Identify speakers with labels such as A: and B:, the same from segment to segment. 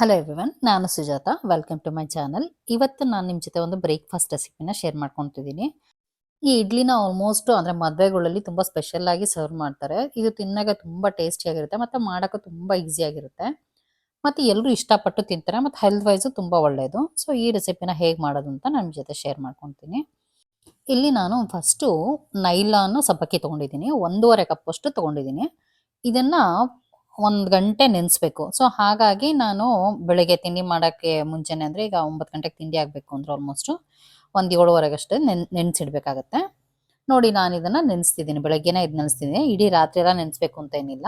A: Hello everyone ನಾನು Sujatha. Welcome to my channel ಇವತ್ತು ನಾನು ನಿಮ್ಮ ಜೊತೆ ಒಂದು ಬ್ರೇಕ್ಫಾಸ್ಟ್ ರೆಸಿಪಿನ ಶೇರ್ ಮಾಡ್ಕೊತಿದ್ದೀನಿ. ಈ ಇಡ್ಲಿನ ಆಲ್ಮೋಸ್ಟ್ ಅಂದರೆ ಮದುವೆಗಳಲ್ಲಿ ತುಂಬ ಸ್ಪೆಷಲ್ ಆಗಿ ಸರ್ವ್ ಮಾಡ್ತಾರೆ. ಇದು ತಿನ್ನಾಗ ತುಂಬ ಟೇಸ್ಟಿಯಾಗಿರುತ್ತೆ ಮತ್ತು ಮಾಡೋಕ್ಕೂ ತುಂಬ ಈಸಿಯಾಗಿರುತ್ತೆ ಮತ್ತು ಎಲ್ಲರೂ ಇಷ್ಟಪಟ್ಟು ತಿಂತಾರೆ, ಮತ್ತು ಹೆಲ್ತ್ ವೈಸು ತುಂಬ ಒಳ್ಳೆಯದು ಸೊ ಈ ರೆಸಿಪಿನ ಹೇಗೆ ಮಾಡೋದು ಅಂತ ನಿಮ್ಮ ಜೊತೆ ಶೇರ್ ಮಾಡ್ಕೊತೀನಿ. ಇಲ್ಲಿ ನಾನು ಫಸ್ಟು ನೈಲಾನು ಸಬ್ಬಕ್ಕಿ ತೊಗೊಂಡಿದ್ದೀನಿ, ಒಂದೂವರೆ ಕಪ್ಪಷ್ಟು ತೊಗೊಂಡಿದ್ದೀನಿ. ಇದನ್ನು ಒಂದು ಗಂಟೆ ನೆನೆಸ್ಬೇಕು. ಸೊ ಹಾಗಾಗಿ ನಾನು ಬೆಳಗ್ಗೆ ತಿಂಡಿ ಮಾಡೋಕ್ಕೆ ಮುಂಚೆನೆ ಅಂದರೆ ಈಗ ಒಂಬತ್ತು ಗಂಟೆಗೆ ತಿಂಡಿ ಆಗಬೇಕು ಅಂದ್ರೆ ಆಲ್ಮೋಸ್ಟು ಒಂದು ಏಳುವರೆಗಷ್ಟೇ ನೆನ್, ನೆನೆಸಿಡ್ಬೇಕಾಗತ್ತೆ. ನೋಡಿ, ನಾನು ಇದನ್ನು ನೆನೆಸ್ತಿದ್ದೀನಿ. ಬೆಳಗ್ಗೆನೇ ಇದು ನೆನೆಸ್ತಿದ್ದೀನಿ. ಇಡೀ ರಾತ್ರಿ ಎಲ್ಲ ನೆನೆಸ್ಬೇಕು ಅಂತ ಏನಿಲ್ಲ.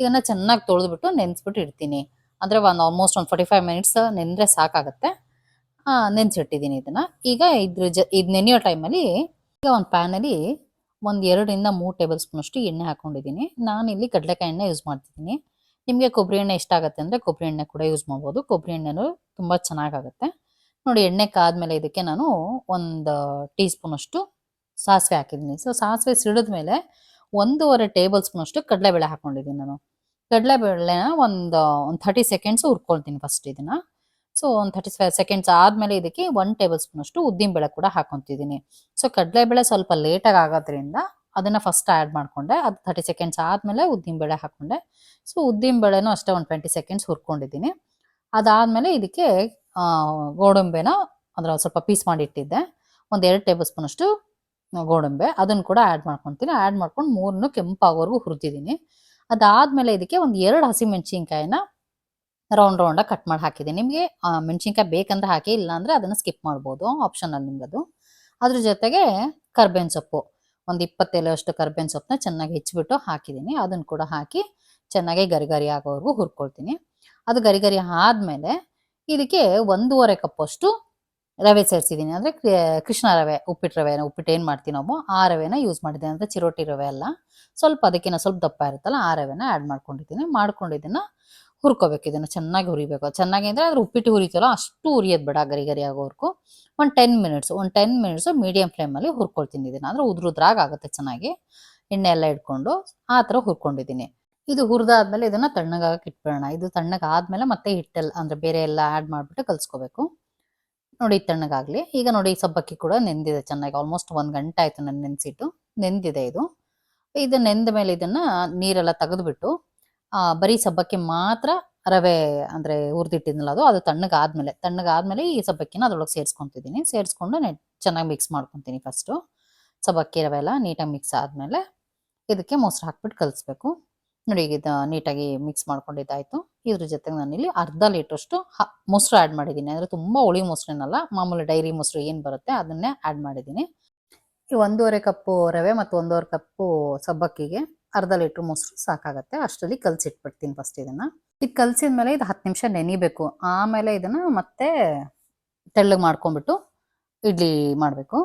A: ಇದನ್ನು ಚೆನ್ನಾಗಿ ತೊಳೆದ್ಬಿಟ್ಟು ನೆನೆಸ್ಬಿಟ್ಟು ಇಡ್ತೀನಿ. ಅಂದರೆ ಒಂದು ಆಲ್ಮೋಸ್ಟ್ ಒಂದು ಫಾರ್ಟಿ ಫೈವ್ ಮಿನಿಟ್ಸ್ ನೆನೆದ್ರೆ ಸಾಕಾಗುತ್ತೆ ನೆನೆಸಿಟ್ಟಿದ್ದೀನಿ ಇದನ್ನು. ಈಗ ಇದ್ರ ಜ, ಇದು ನೆನೆಯೋ ಟೈಮಲ್ಲಿ ಈಗ ಒಂದು ಪ್ಯಾನಲ್ಲಿ ಒಂದು ಎರಡರಿಂದ ಮೂರು ಟೇಬಲ್ ಸ್ಪೂನಷ್ಟು ಎಣ್ಣೆ ಹಾಕೊಂಡಿದ್ದೀನಿ. ನಾನಿಲ್ಲಿ ಕಡಲೆಕಾಯಿ ಎಣ್ಣೆ ಯೂಸ್ ಮಾಡ್ತಿದ್ದೀನಿ. ನಿಮಗೆ ಕೊಬ್ಬರಿ ಎಣ್ಣೆ ಇಷ್ಟ ಆಗುತ್ತೆ ಅಂದರೆ ಕೊಬ್ಬರಿ ಎಣ್ಣೆ ಕೂಡ ಯೂಸ್ ಮಾಡ್ಬೋದು. ಕೊಬ್ಬರಿ ಎಣ್ಣೆನೂ ತುಂಬ ಚೆನ್ನಾಗಾಗುತ್ತೆ. ನೋಡಿ ಎಣ್ಣೆ ಕಾದ್ಮೇಲೆ ಇದಕ್ಕೆ ನಾನು ಒಂದು ಟೀ ಸ್ಪೂನಷ್ಟು ಸಾಸಿವೆ ಹಾಕಿದ್ದೀನಿ. ಸೊ ಸಾಸಿವೆ ಸಿಡಿದ ಮೇಲೆ ಒಂದೂವರೆ ಟೇಬಲ್ ಸ್ಪೂನಷ್ಟು ಕಡಲೆಬೇಳೆ ಹಾಕೊಂಡಿದ್ದೀನಿ ನಾನು. ಕಡಲೆಬೇಳೆನ ಒಂದು ಒಂದು ಥರ್ಟಿ ಸೆಕೆಂಡ್ಸ್ ಹುರ್ಕೊಳ್ತೀನಿ ಫಸ್ಟ್ ಇದನ್ನು. ಸೊ ಒಂದು ಥರ್ಟಿ ಫೈವ್ ಸೆಕೆಂಡ್ಸ್ ಆದಮೇಲೆ ಇದಕ್ಕೆ ಒನ್ ಟೇಬಲ್ ಸ್ಪೂನಷ್ಟು ಉದ್ದಿನಬೇಳೆ ಕೂಡ ಹಾಕೊತಿದ್ದೀನಿ. ಸೊ ಕಡಲೆಬೇಳೆ ಸ್ವಲ್ಪ ಲೇಟಾಗಿ ಆಗೋದ್ರಿಂದ ಅದನ್ನು ಫಸ್ಟ್ ಆ್ಯಡ್ ಮಾಡಿಕೊಂಡೆ. ಅದು ಥರ್ಟಿ ಸೆಕೆಂಡ್ಸ್ ಆದಮೇಲೆ ಉದ್ದಿನಬೇಳೆ ಹಾಕೊಂಡೆ. ಸೊ ಉದ್ದಿನಬೇಳೆನೂ ಅಷ್ಟೇ ಒಂದು ಟ್ವೆಂಟಿ ಸೆಕೆಂಡ್ಸ್ ಹುರ್ಕೊಂಡಿದ್ದೀನಿ. ಅದಾದಮೇಲೆ ಇದಕ್ಕೆ ಗೋಡಂಬೆನ ಅಂದ್ರೆ ಸ್ವಲ್ಪ ಪೀಸ್ ಮಾಡಿ ಇಟ್ಟಿದ್ದೆ. ಒಂದು ಎರಡು ಟೇಬಲ್ ಸ್ಪೂನಷ್ಟು ಗೋಡಂಬೆ. ಅದನ್ನು ಕೂಡ ಆ್ಯಡ್ ಮಾಡ್ಕೊತೀನಿ. ಆ್ಯಡ್ ಮಾಡ್ಕೊಂಡು ಮೂರನ್ನು ಕೆಂಪಾಗೋವರೆಗೂ ಹುರಿದಿದ್ದೀನಿ. ಅದಾದಮೇಲೆ ಇದಕ್ಕೆ ಒಂದು ಎರಡು ಹಸಿಮೆಣ್ಸಿನ್ಕಾಯಿನ ರೌಂಡ್ ರೌಂಡಾಗಿ ಕಟ್ ಮಾಡಿ ಹಾಕಿದ್ದೀನಿ ನಿಮಗೆ ಮೆಣಸಿನ್ಕಾಯಿ ಬೇಕಂದ್ರೆ ಹಾಕಿ, ಇಲ್ಲಾಂದರೆ ಅದನ್ನು ಸ್ಕಿಪ್ ಮಾಡ್ಬೋದು. ಆಪ್ಷನಲ್ ಅದು ಅದ್ರ ಜೊತೆಗೆ ಕರ್ಬೇವಿನ ಸೊಪ್ಪು. ಒಂದು ಇಪ್ಪತ್ತೇಳು ಅಷ್ಟು ಕರ್ಬೇವಿನ ಸೊಪ್ಪನ್ನ ಚೆನ್ನಾಗಿ ಹೆಚ್ಚಿಬಿಟ್ಟು ಹಾಕಿದ್ದೀನಿ. ಅದನ್ನು ಕೂಡ ಹಾಕಿ ಚೆನ್ನಾಗಿ ಗರಿಗರಿ ಗರಿ ಆಗೋವರೆಗೂ ಹುರ್ಕೊಳ್ತೀನಿ. ಅದು ಗರಿಗರಿ ಗರಿ ಆದಮೇಲೆ ಇದಕ್ಕೆ ಒಂದೂವರೆ ಕಪ್ಪಷ್ಟು ರವೆ ಸೇರಿಸಿದ್ದೀನಿ. ಅಂದರೆ ಕೃಷ್ಣ ರವೆ ಉಪ್ಪಿಟ್ಟು ರವೆ ಉಪ್ಪಿಟ್ಟು ಏನು ಮಾಡ್ತೀವಿ ನಾವು? ಆ ರವೆನ ಯೂಸ್ ಮಾಡಿದ್ದೀನಿ ಅಂದರೆ ಚಿರೋಟಿ ರವೆ ಅಲ್ಲ. ಸ್ವಲ್ಪ ಅದಕ್ಕಿಂತ ಸ್ವಲ್ಪ ದಪ್ಪ ಇರುತ್ತಲ್ಲ, ಆ ರವೆನ ಆ್ಯಡ್ ಮಾಡ್ಕೊಂಡಿದ್ದೀನಿ. ಮಾಡ್ಕೊಂಡಿದ್ದನ್ನು ಹುರ್ಕೋಬೇಕು ಇದನ್ನು ಚೆನ್ನಾಗಿ ಹುರಿಬೇಕು. ಚೆನ್ನಾಗಿ ಅಂದರೆ ಅದ್ರ ಉಪ್ಪಿಟ್ಟು ಹುರಿತಲ್ಲ ಅಷ್ಟು ಹುರಿಯೋದು ಬೇಡ ಗರಿ ಗರಿ ಆಗೋವರೆಗೂ. ಒಂದು ಟೆನ್ ಮಿನಿಟ್ಸ್ ಒಂದು ಟೆನ್ ಮಿನಿಟ್ಸು ಮೀಡಿಯಂ ಫ್ಲೇಮಲ್ಲಿ ಹುರ್ಕೊಳ್ತೀನಿ ಇದನ್ನು. ಅಂದರೆ ಉದ್ರುದ್ರಾಗ ಆಗುತ್ತೆ ಚೆನ್ನಾಗಿ. ಎಣ್ಣೆ ಎಲ್ಲ ಇಟ್ಕೊಂಡು ಆ ಥರ ಹುರ್ಕೊಂಡಿದ್ದೀನಿ. ಇದು ಹುರಿದಾದ್ಮೇಲೆ ಇದನ್ನು ತಣ್ಣಗಾಗಕ್ಕೆ ಇಟ್ಬಿಡೋಣ. ಇದು ತಣ್ಣಗಾದ್ಮೇಲೆ ಮತ್ತೆ ಹಿಟ್ಟೆಲ್ಲ ಅಂದರೆ ಬೇರೆ ಎಲ್ಲ ಆ್ಯಡ್ ಮಾಡಿಬಿಟ್ಟು ಕಲಿಸ್ಕೋಬೇಕು. ನೋಡಿ ತಣ್ಣಗಾಗಲಿ. ಈಗ ನೋಡಿ ಸಬ್ಬಕ್ಕಿ ಕೂಡ ನೆಂದಿದೆ ಚೆನ್ನಾಗಿ. ಆಲ್ಮೋಸ್ಟ್ ಒಂದು ಗಂಟೆ ಆಯಿತು ನಾನು ನೆನೆಸಿಟ್ಟು. ನೆಂದಿದೆ ಇದು. ಇದು ನೆಂದ ಮೇಲೆ ಇದನ್ನು ನೀರೆಲ್ಲ ತೆಗೆದುಬಿಟ್ಟು ಬರೀ ಸಬ್ಬಕ್ಕಿ ಮಾತ್ರ ರವೆ ಅಂದರೆ ಹುರಿದಿಟ್ಟಿದ್ನಲ್ಲ ಅದು ಅದು ತಣ್ಣಗಾದ್ಮೇಲೆ ತಣ್ಣಗಾದ್ಮೇಲೆ ಈ ಸಬ್ಬಕ್ಕಿನ ಅದ್ರೊಳಗೆ ಸೇರಿಸ್ಕೊತಿದ್ದೀನಿ. ಸೇರಿಸ್ಕೊಂಡು ನೆಟ್, ಚೆನ್ನಾಗಿ ಮಿಕ್ಸ್ ಮಾಡ್ಕೊತೀನಿ ಫಸ್ಟು ಸಬ್ಬಕ್ಕಿ ರವೆ ಎಲ್ಲ ನೀಟಾಗಿ ಮಿಕ್ಸ್ ಆದಮೇಲೆ ಇದಕ್ಕೆ ಮೊಸರು ಹಾಕ್ಬಿಟ್ಟು ಕಲಿಸ್ಬೇಕು. ನೋಡಿ ಈಗ ಇದು ನೀಟಾಗಿ ಮಿಕ್ಸ್ ಮಾಡ್ಕೊಂಡಿದ್ದಾಯಿತು. ಇದ್ರ ಜೊತೆಗೆ ನಾನಿಲ್ಲಿ ಅರ್ಧ ಲೀಟ್ರಷ್ಟು ಹ, ಮೊಸರು ಆ್ಯಡ್ ಮಾಡಿದ್ದೀನಿ. ಅಂದರೆ ತುಂಬ ಹುಳಿ ಮೊಸರೇನಲ್ಲ, ಮಾಮೂಲಿ ಡೈರಿ ಮೊಸರು ಏನು ಬರುತ್ತೆ ಅದನ್ನೇ ಆ್ಯಡ್ ಮಾಡಿದ್ದೀನಿ. ಈ ಒಂದೂವರೆ ಕಪ್ಪು ರವೆ ಮತ್ತು ಒಂದೂವರೆ ಕಪ್ಪು ಸಬ್ಬಕ್ಕಿಗೆ ಅರ್ಧ ಲೀಟ್ರ್ ಮೊಸರು ಸಾಕಾಗತ್ತೆ. ಅಷ್ಟರಲ್ಲಿ ಕಲಸಿಟ್ಬಿಡ್ತೀನಿ ಫಸ್ಟ್ ಇದನ್ನು. ಇದು ಕಲಸಿದ ಮೇಲೆ ಇದು ಹತ್ತು ನಿಮಿಷ ನೆನಿಬೇಕು. ಆಮೇಲೆ ಇದನ್ನು ಮತ್ತೆ ತೆಳ್ಳಗೆ ಮಾಡ್ಕೊಂಬಿಟ್ಟು ಇಡ್ಲಿ ಮಾಡಬೇಕು.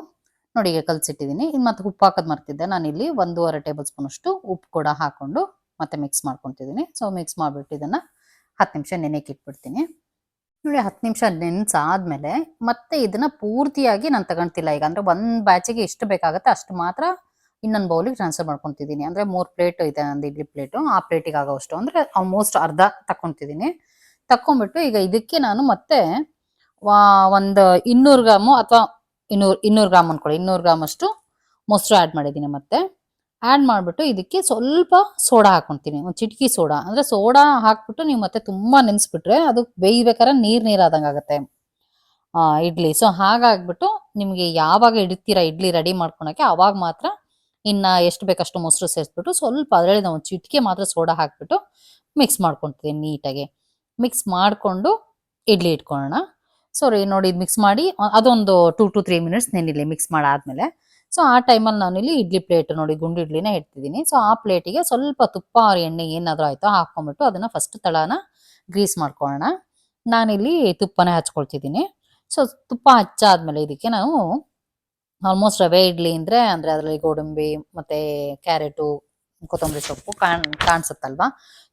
A: ನೋಡಿ ಈಗ ಕಲಸಿಟ್ಟಿದ್ದೀನಿ ಇದು ಮತ್ತೆ ಉಪ್ಪು ಹಾಕೋದು ಮರ್ತಿದ್ದೆ. ನಾನು ಇಲ್ಲಿ ಒಂದೂವರೆ ಟೇಬಲ್ ಸ್ಪೂನಷ್ಟು ಉಪ್ಪು ಕೂಡ ಹಾಕ್ಕೊಂಡು ಮತ್ತೆ ಮಿಕ್ಸ್ ಮಾಡ್ಕೊತಿದ್ದೀನಿ ಸೊ ಮಿಕ್ಸ್ ಮಾಡಿಬಿಟ್ಟು ಇದನ್ನು ಹತ್ತು ನಿಮಿಷ ನೆನೆಯಕ್ಕೆ ಇಟ್ಬಿಡ್ತೀನಿ. ನೋಡಿ ಹತ್ತು ನಿಮಿಷ ನೆನೆಸಾದ್ಮೇಲೆ ಮತ್ತೆ ಇದನ್ನು ಪೂರ್ತಿಯಾಗಿ ನಾನು ತಗೊಳ್ತಿಲ್ಲ ಈಗ ಅಂದರೆ ಒಂದು ಬ್ಯಾಚಿಗೆ ಎಷ್ಟು ಬೇಕಾಗುತ್ತೆ ಅಷ್ಟು ಮಾತ್ರ ಇನ್ನೊಂದು ಬೌಲಿಗೆ ಟ್ರಾನ್ಸ್ಫರ್ ಮಾಡ್ಕೊತಿದ್ದೀನಿ. ಅಂದರೆ ಮೂರು ಪ್ಲೇಟ್ ಇದೆ ಒಂದು ಇಡ್ಲಿ ಪ್ಲೇಟು ಆ ಪ್ಲೇಟಿಗೆ ಆಗೋಷ್ಟು ಅಂದರೆ ಆಲ್ಮೋಸ್ಟ್ ಅರ್ಧ ತಕ್ಕೊತಿದ್ದೀನಿ. ತಕ್ಕೊಂಬಿಟ್ಟು ಈಗ ಇದಕ್ಕೆ ನಾನು ಮತ್ತೆ ಒಂದು ಇನ್ನೂರು ಗ್ರಾಮು ಅಥವಾ ಇನ್ನೂರು ಇನ್ನೂರು ಗ್ರಾಮ್ ಅನ್ಕೊಳ್ಳಿ. ಇನ್ನೂರು ಗ್ರಾಮ್ ಅಷ್ಟು ಮೊಸರು ಆ್ಯಡ್ ಮಾಡಿದ್ದೀನಿ ಮತ್ತೆ. ಆ್ಯಡ್ ಮಾಡಿಬಿಟ್ಟು ಇದಕ್ಕೆ ಸ್ವಲ್ಪ ಸೋಡಾ ಹಾಕೊತೀನಿ. ಒಂದು ಚಿಟಕಿ ಸೋಡಾ. ಅಂದರೆ ಸೋಡಾ ಹಾಕ್ಬಿಟ್ಟು ನೀವು ಮತ್ತೆ ತುಂಬ ನೆನೆಸ್ಬಿಟ್ರೆ ಅದು ಬೇಯ್ಬೇಕಾದ್ರೆ ನೀರು ನೀರಾದಂಗೆ ಆಗುತ್ತೆ. ಇಡ್ಲಿ. ಸೊ ಹಾಗಾಗ್ಬಿಟ್ಟು ನಿಮಗೆ ಯಾವಾಗ ಇಡ್ತೀರಾ ಇಡ್ಲಿ ರೆಡಿ ಮಾಡ್ಕೊಳಕ್ಕೆ, ಅವಾಗ ಮಾತ್ರ ಇನ್ನು ಎಷ್ಟು ಬೇಕಷ್ಟು ಮೊಸರು ಸೇರಿಸ್ಬಿಟ್ಟು ಸ್ವಲ್ಪ ಅದರಲ್ಲಿ ನಾವು ಚಿಟಿಕೆ ಮಾತ್ರ ಸೋಡಾ ಹಾಕ್ಬಿಟ್ಟು ಮಿಕ್ಸ್ ಮಾಡ್ಕೊತೀನಿ ನೀಟಾಗಿ. ಮಿಕ್ಸ್ ಮಾಡಿಕೊಂಡು ಇಡ್ಲಿ ಇಟ್ಕೊಳ್ಳೋಣ. ಸೊ ನೋಡಿ ಇದು ಮಿಕ್ಸ್ ಮಾಡಿ ಅದೊಂದು ಟೂ ಟು ತ್ರೀ ಮಿನಿಟ್ಸ್ ನೆನಿಲಿ ಮಿಕ್ಸ್ ಮಾಡಾದ್ಮೇಲೆ. ಸೊ ಆ ಟೈಮಲ್ಲಿ ನಾನಿಲ್ಲಿ ಇಡ್ಲಿ ಪ್ಲೇಟ್ ನೋಡಿ ಗುಂಡು ಇಡ್ಲಿನ ಇಡ್ತಿದ್ದೀನಿ. ಸೊ ಆ ಪ್ಲೇಟಿಗೆ ಸ್ವಲ್ಪ ತುಪ್ಪ ಅವ್ರ ಎಣ್ಣೆ ಏನಾದರೂ ಆಯಿತೋ ಹಾಕ್ಕೊಂಬಿಟ್ಟು ಅದನ್ನು ಫಸ್ಟ್ ತಳನ ಗ್ರೀಸ್ ಮಾಡ್ಕೊಳ್ಳೋಣ. ನಾನಿಲ್ಲಿ ತುಪ್ಪನೇ ಹಚ್ಕೊಳ್ತಿದ್ದೀನಿ. ಸೊ ತುಪ್ಪ ಹಚ್ಚಾದ್ಮೇಲೆ ಇದಕ್ಕೆ ನಾವು ಆಲ್ಮೋಸ್ಟ್ ರವೆ ಇಡ್ಲಿ ಅಂದ್ರೆ ಅಂದ್ರೆ ಅದರಲ್ಲಿ ಗೋಡಂಬಿ ಮತ್ತೆ ಕ್ಯಾರೆಟು, ಕೊತ್ತಂಬರಿ ಸೊಪ್ಪು ಕಾಣ್, ಕಾಣಿಸುತ್ತಲ್ವಾ?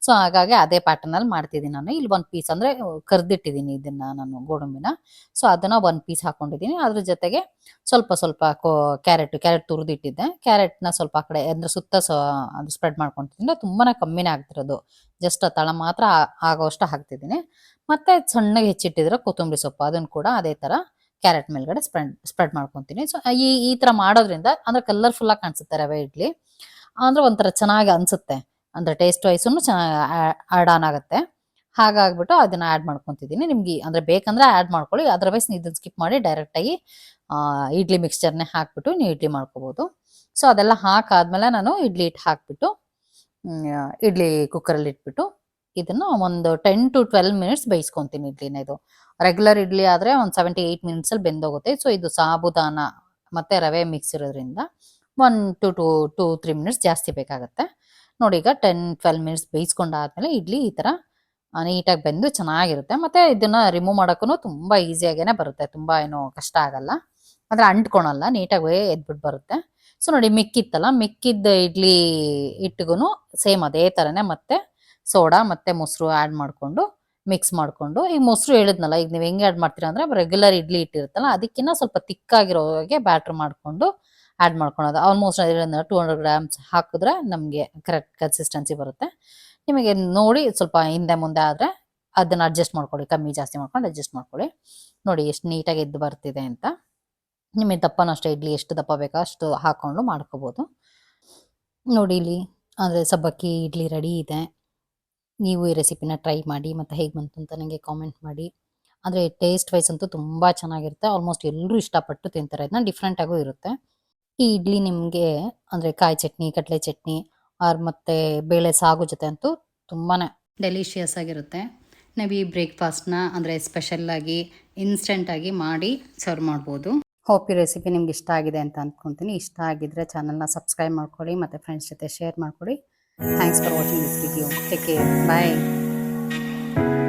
A: ಸೊ ಹಾಗಾಗಿ ಅದೇ ಪ್ಯಾಟರ್ನ್ ಅಲ್ಲಿ ಮಾಡ್ತಿದ್ದೀನಿ ನಾನು. ಇಲ್ಲಿ ಒಂದು ಪೀಸ್ ಅಂದ್ರೆ ಕರ್ದಿಟ್ಟಿದ್ದೀನಿ ಇದನ್ನ ನಾನು ಗೋಡಂಬಿನ. ಸೊ ಅದನ್ನ ಒಂದು ಪೀಸ್ ಹಾಕೊಂಡಿದ್ದೀನಿ. ಅದ್ರ ಜೊತೆಗೆ ಸ್ವಲ್ಪ ಸ್ವಲ್ಪ ಕ್ಯಾರೆಟ್ ಕ್ಯಾರೆಟ್ ತುರಿದಿಟ್ಟಿದ್ದೆ. ಕ್ಯಾರೆಟ್ನ ಸ್ವಲ್ಪ ಆ ಕಡೆ ಅಂದ್ರೆ ಸುತ್ತ ಅದು ಸ್ಪ್ರೆಡ್ ಮಾಡ್ಕೊಂತಿದ್ದೀನಿ. ತುಂಬಾನೇ ಕಮ್ಮಿನೇ ಆಗ್ತಿರೋದು. ಜಸ್ಟ್ ತಳ ಮಾತ್ರ ಆಗೋಷ್ಟು ಹಾಕ್ತಿದ್ದೀನಿ. ಮತ್ತೆ ಸಣ್ಣಗೆ ಹೆಚ್ಚಿಟ್ಟಿದ್ರೆ ಕೊತ್ತಂಬರಿ ಸೊಪ್ಪು, ಅದನ್ನು ಕೂಡ ಅದೇ ತರ ಕ್ಯಾರೆಟ್ ಮೇಲ್ಗಡೆ ಸ್ಪ್ರೆಡ್ ಸ್ಪ್ರೆಡ್ ಮಾಡ್ಕೊತೀನಿ. ಸೊ ಈ ಈ ತರ ಮಾಡೋದ್ರಿಂದ ಅಂದರೆ ಕಲರ್ಫುಲ್ ಆಗಿ ಕಾಣಿಸುತ್ತೆ ರವೆ ಇಡ್ಲಿ. ಅಂದರೆ ಒಂಥರ ಚೆನ್ನಾಗಿ ಅನ್ಸುತ್ತೆ. ಅಂದರೆ ಟೇಸ್ಟ್ ವೈಸೂ ಚೆನ್ನಾಗಿ ಆಡ್ ಆನ್ ಆಗುತ್ತೆ. ಹಾಗಾಗ್ಬಿಟ್ಟು ಅದನ್ನ ಆಡ್ ಮಾಡ್ಕೊಂತಿದ್ದೀನಿ. ನಿಮ್ಗೆ ಅಂದರೆ ಬೇಕಂದ್ರೆ ಆಡ್ ಮಾಡ್ಕೊಳ್ಳಿ. ಅದರ್ವೈಸ್ ಇದನ್ನ ಸ್ಕಿಪ್ ಮಾಡಿ ಡೈರೆಕ್ಟ್ ಆಗಿ ಆ, ಇಡ್ಲಿ ಮಿಕ್ಸ್ಚರ್ನೇ ಹಾಕ್ಬಿಟ್ಟು ನೀವು ಇಡ್ಲಿ ಮಾಡ್ಕೋಬಹುದು ಸೊ ಅದೆಲ್ಲ ಹಾಕಾದ್ಮೇಲೆ ನಾನು ಇಡ್ಲಿ ಹಿಟ್ಟು ಹಾಕ್ಬಿಟ್ಟು ಇಡ್ಲಿ ಕುಕ್ಕರಲ್ಲಿ ಇಟ್ಬಿಟ್ಟು ಇದನ್ನ ಒಂದು ಟೆನ್ ಟು ಟ್ವೆಲ್ ಮಿನಿಟ್ಸ್ ಬೇಯಿಸ್ಕೊಂತೀನಿ ಇಡ್ಲಿನ ಇದು. ರೆಗ್ಯುಲರ್ ಇಡ್ಲಿ ಆದ್ರೆ ಒಂದು ಸೆವೆಂಟಿ ಏಯ್ಟ್ ಮಿನಿಟ್ಸ್ ಅಲ್ಲಿ ಬೆಂದೋಗುತ್ತೆ. ಸೊ ಇದು ಸಾಬುದಾನ ಮತ್ತೆ ರವೆ ಮಿಕ್ಸ್ ಇರೋದ್ರಿಂದ one to two to three minutes ಜಾಸ್ತಿ ಬೇಕಾಗುತ್ತೆ. ನೋಡಿ ಈಗ ಟೆನ್ ಟ್ವೆಲ್ ಮಿನಿಟ್ಸ್ ಬೇಯಿಸ್ಕೊಂಡಾದ್ಮೇಲೆ ಇಡ್ಲಿ ಈ ತರ ನೀಟಾಗಿ ಬೆಂದು ಚೆನ್ನಾಗಿರುತ್ತೆ. ಮತ್ತೆ ಇದನ್ನ ರಿಮೂವ್ ಮಾಡೋಕ್ಕೂ ತುಂಬಾ ಈಸಿಯಾಗೇ ಬರುತ್ತೆ. ತುಂಬಾ ಏನು ಕಷ್ಟ ಆಗಲ್ಲ. ಅಂದ್ರೆ ಅಂಟ್ಕೊಳಲ್ಲ, ನೀಟಾಗಿ ಎದ್ಬಿಟ್ಟು ಬರುತ್ತೆ. ಸೊ ನೋಡಿ ಮಿಕ್ಕಿತ್ತಲ್ಲ, ಮಿಕ್ಕಿದ್ದ ಇಡ್ಲಿ ಹಿಟ್ಟಿಗೂ ಸೇಮ್ ಅದೇ ತರನೇ ಮತ್ತೆ ಸೋಡಾ ಮತ್ತೆ ಮೊಸರು ಆ್ಯಡ್ ಮಾಡಿಕೊಂಡು ಮಿಕ್ಸ್ ಮಾಡಿಕೊಂಡು. ಈಗ ಮೊಸರು ಹೇಳಿದ್ನಲ್ಲ, ಈಗ ನೀವು ಹೆಂಗೆ ಆ್ಯಡ್ ಮಾಡ್ತೀರಾ ಅಂದರೆ ರೆಗ್ಯುಲರ್ ಇಡ್ಲಿ ಇಟ್ಟಿರುತ್ತಲ್ಲ ಅದಕ್ಕಿಂತ ಸ್ವಲ್ಪ ತಿಕ್ಕಾಗಿರೋ ಹಾಗೆ ಮಾಡಿಕೊಂಡು ಆ್ಯಡ್ ಮಾಡ್ಕೊಳೋದು. ಆಲ್ಮೋಸ್ಟ್ ಟೂ ಹಂಡ್ರೆಡ್ ಗ್ರಾಮ್ಸ್ ಹಾಕಿದ್ರೆ ನಮಗೆ ಕರೆಕ್ಟ್ ಕನ್ಸಿಸ್ಟೆನ್ಸಿ ಬರುತ್ತೆ. ನಿಮಗೆ ನೋಡಿ ಸ್ವಲ್ಪ ಹಿಂದೆ ಮುಂದೆ ಆದರೆ ಅದನ್ನ ಅಡ್ಜಸ್ಟ್ ಮಾಡ್ಕೊಳ್ಳಿ, ಕಮ್ಮಿ ಜಾಸ್ತಿ ಮಾಡ್ಕೊಂಡು ಅಡ್ಜಸ್ಟ್ ಮಾಡ್ಕೊಳ್ಳಿ. ನೋಡಿ ಎಷ್ಟು ನೀಟಾಗಿ ಎದ್ದು ಬರ್ತಿದೆ ಅಂತ. ನಿಮಗೆ ದಪ್ಪನೂ ಅಷ್ಟೇ ಇಡ್ಲಿ, ಎಷ್ಟು ದಪ್ಪ ಬೇಕೋ ಅಷ್ಟು ಹಾಕೊಂಡು ಮಾಡ್ಕೋಬೋದು. ನೋಡಿ ಇಲ್ಲಿ, ಅಂದರೆ ಸಬ್ಬಕ್ಕಿ ಇಡ್ಲಿ ರೆಡಿ ಇದೆ. ನೀವು ಈ ರೆಸಿಪಿನ ಟ್ರೈ ಮಾಡಿ ಮತ್ತು ಹೇಗೆ ಬಂತು ಅಂತ ನನಗೆ ಕಾಮೆಂಟ್ ಮಾಡಿ. ಅಂದರೆ ಟೇಸ್ಟ್ ವೈಸ್ ಅಂತೂ ತುಂಬ ಚೆನ್ನಾಗಿರುತ್ತೆ. ಆಲ್ಮೋಸ್ಟ್ ಎಲ್ಲರೂ ಇಷ್ಟಪಟ್ಟು ತಿಂತಾರೆ. ಇದನ್ನ ಡಿಫ್ರೆಂಟಾಗೂ ಇರುತ್ತೆ. ಈ ಇಡ್ಲಿ ನಿಮಗೆ ಅಂದರೆ ಕಾಯಿ ಚಟ್ನಿ, ಕಡಲೆ ಚಟ್ನಿ, ಆರ್ ಮತ್ತು ಬೇಳೆ ಸಾಗು ಜೊತೆ ಅಂತೂ ತುಂಬಾ ಡೆಲಿಷಿಯಸ್ ಆಗಿರುತ್ತೆ. ನಾವು ಈ ಬ್ರೇಕ್ಫಾಸ್ಟ್ನ ಅಂದರೆ ಸ್ಪೆಷಲ್ಲಾಗಿ ಇನ್ಸ್ಟೆಂಟಾಗಿ ಮಾಡಿ ಸರ್ವ್ ಮಾಡ್ಬೋದು. ಹೋಪ್ ಈ ರೆಸಿಪಿ ನಿಮ್ಗೆ ಇಷ್ಟ ಆಗಿದೆ ಅಂತ ಅಂದ್ಕೊತೀನಿ ಇಷ್ಟ ಆಗಿದ್ರೆ ಚಾನಲ್ನ ಸಬ್ಸ್ಕ್ರೈಬ್ ಮಾಡ್ಕೊಳ್ಳಿ, ಮತ್ತು ಫ್ರೆಂಡ್ಸ್ ಜೊತೆ ಶೇರ್ ಮಾಡ್ಕೊಳ್ಳಿ. Thanks for watching this video. Take care. Bye.